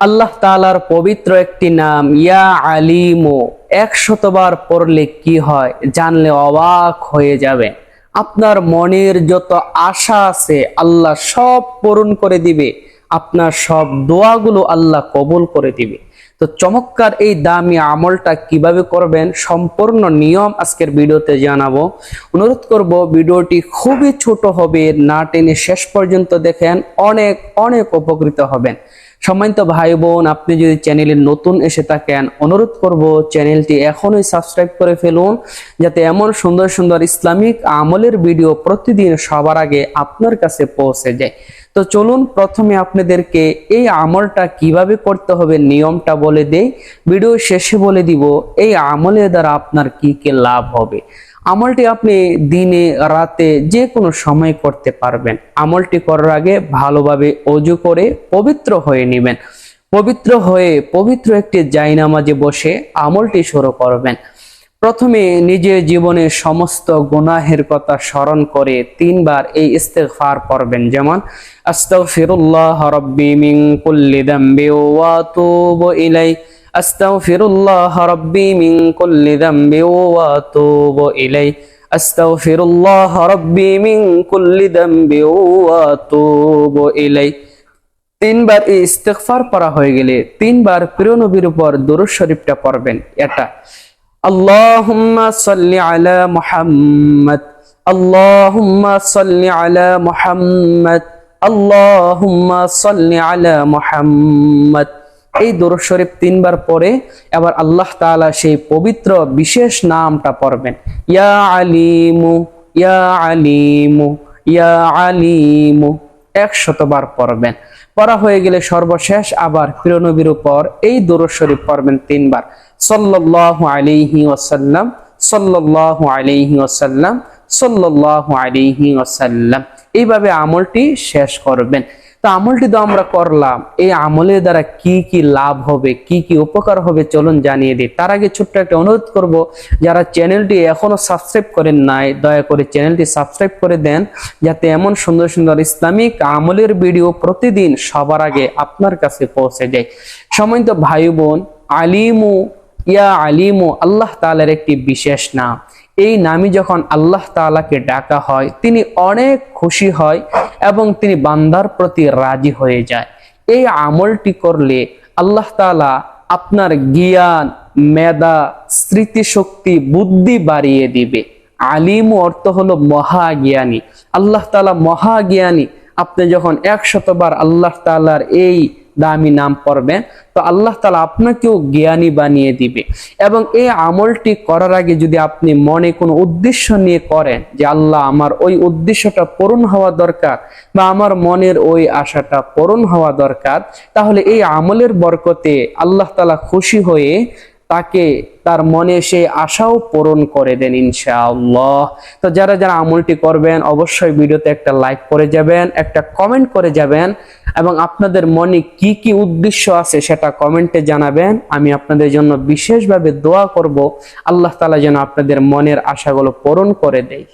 আল্লাহ তালার পবিত্র একটি নাম, ইয়া আলিমো, একশতবার পড়লে কি হয়? জানলে অবাক হয়ে যাবে। আপনার মনের যত আশা আছে, আল্লাহ সব পূরণ করে দিবে। আপনার সব দোয়াগুলো আল্লাহ কবুল করে দিবে। তো চমৎকার এই দামি আমলটা কীভাবে করবেন, সম্পূর্ণ নিয়ম আজকের ভিডিওতে জানাব। অনুরোধ করব, ভিডিওটি খুবই ছোট হবে, না টেনে শেষ পর্যন্ত দেখেন, অনেক অনেক উপকৃত হবেন। সম্মানিত ভাই বোন আপনি যদি চ্যানেলে নতুন এসে থাকেন, অনুরোধ করব চ্যানেলটি এখনই সাবস্ক্রাইব করে ফেলুন, যাতে এমন সুন্দর সুন্দর ইসলামিক আমলের ভিডিও প্রতিদিন সবার আগে আপনার কাছে পৌঁছে যায়। তো চলুন প্রথমে আপনাদেরকে এই আমলটা কীভাবে করতে হবে নিয়মটা বলে দেই। ভিডিও শেষে বলে দিব, এই আমলের দ্বারা আপনার কি কি লাভ হবে। আমলটি আপনি দিনে, রাতে যে কোনো সময় করতে পারবেন। আমলটি করার আগে ভালোভাবে অজু করে পবিত্র হয়ে নেবেন। পবিত্র হয়ে পবিত্র একটি জায়নামাজে বসে আমলটি শুরু করবেন। প্রথমে নিজের জীবনের সমস্ত গুনাহের কথা স্মরণ করে তিনবার এই ইস্তেগফার পড়বেন। যেমন, আস্তাগফিরুল্লাহ রাব্বি মিন কুল্লি যামবি ওয়া আতুবু ইলাই আস্তাগফিরুল্লাহ রাব্বি মিন কুল্লি যামবি ওয়া আতুবু ইলাই আস্তাগফিরুল্লাহ রাব্বি মিন কুল্লি যামবি ওয়া আতুবু ইলাই তিনবার এই ইস্তেগফার পড়া হয়ে গেলে তিনবার প্রিয় নবীর উপর দরুদ শরীফটা পড়বেন এটা اللهم صل على محمد اللهم صل على محمد اللهم صل على محمد এই দরুদ শরীফ তিনবার পরে এবার আল্লাহ তাআলা সেই পবিত্র বিশেষ নামটা পড়বেন। ইয়া আলিমু ইয়া আলিমু ইয়া আলিমু। একশতবার পড়বেন। পড়া হয়ে গেলে সর্বশেষ আবার প্রিয় নবীর উপর এই দরুদ শরীফ পড়বেন তিনবার। সাল্লাল্লাহু আলাইহি ওয়াসাল্লাম, সাল্লাল্লাহু আলাইহি ওয়াসাল্লাম, সাল্লাল্লাহু আলাইহি ওয়াসাল্লাম। এইভাবে আমলটি শেষ করবেন। তো আমলটি তো আমরা করলাম। এই আমলের দ্বারা কি কি লাভ হবে, কি কি উপকার হবে চলুন জানিয়ে দিই। তার আগে ছোট্ট একটা অনুরোধ করব, যারা চ্যানেলটি এখনও সাবস্ক্রাইব করেন নাই, দয়া করে চ্যানেলটি সাবস্ক্রাইব করে দেন, যাতে এমন সুন্দর সুন্দর ইসলামিক আমলের ভিডিও প্রতিদিন সবার আগে আপনার কাছে পৌঁছে যায়। সময়ত ভাই বোন আলিমু, ইয়া আলিমু, আল্লাহ তাআলার একটি বিশেষ নাম। এই নামই যখন আল্লাহ তাআলাকে ডাকা হয়, তিনি অনেক খুশি হয় এবং তিনি বান্দার প্রতি রাজি হয়ে যায়। এই আমলটি করলে আল্লাহ তালা আপনার জ্ঞান, মেধা, স্মৃতিশক্তি, বুদ্ধি বাড়িয়ে দিবে। আলিম অর্থ হলো মহাজ্ঞানী। আল্লাহ তালা মহাজ্ঞানী। আপনি যখন একশতবার আল্লাহ তালার এই দামি নাম পড়বেন তো আল্লাহ তালা আপনাকেও জ্ঞানী বানিয়ে দিবে। এবং এই আমলটি করার আগে যদি আপনি মনে কোনো উদ্দেশ্য নিয়ে করেন যে, আল্লাহ, আমার ওই উদ্দেশ্যটা পূরণ হওয়া দরকার বা আমার মনের ওই আশাটা পূরণ হওয়া দরকার, তাহলে এই আমলের বরকতে আল্লাহ তালা খুশি হয়ে তাকে তার মনে সেই আশাও পূরণ করে দেন ইনশাআল্লাহ। তো যারা যারা আমলটি করবেন, অবশ্যই ভিডিওতে একটা লাইক করে যাবেন, একটা কমেন্ট করে যাবেন এবং আপনাদের মনে কি কি উদ্দেশ্য আছে সেটা কমেন্টে জানাবেন। আমি আপনাদের জন্য বিশেষভাবে দোয়া করব, আল্লাহ তালা যেন আপনাদের মনের আশাগুলো পূরণ করে দেয়।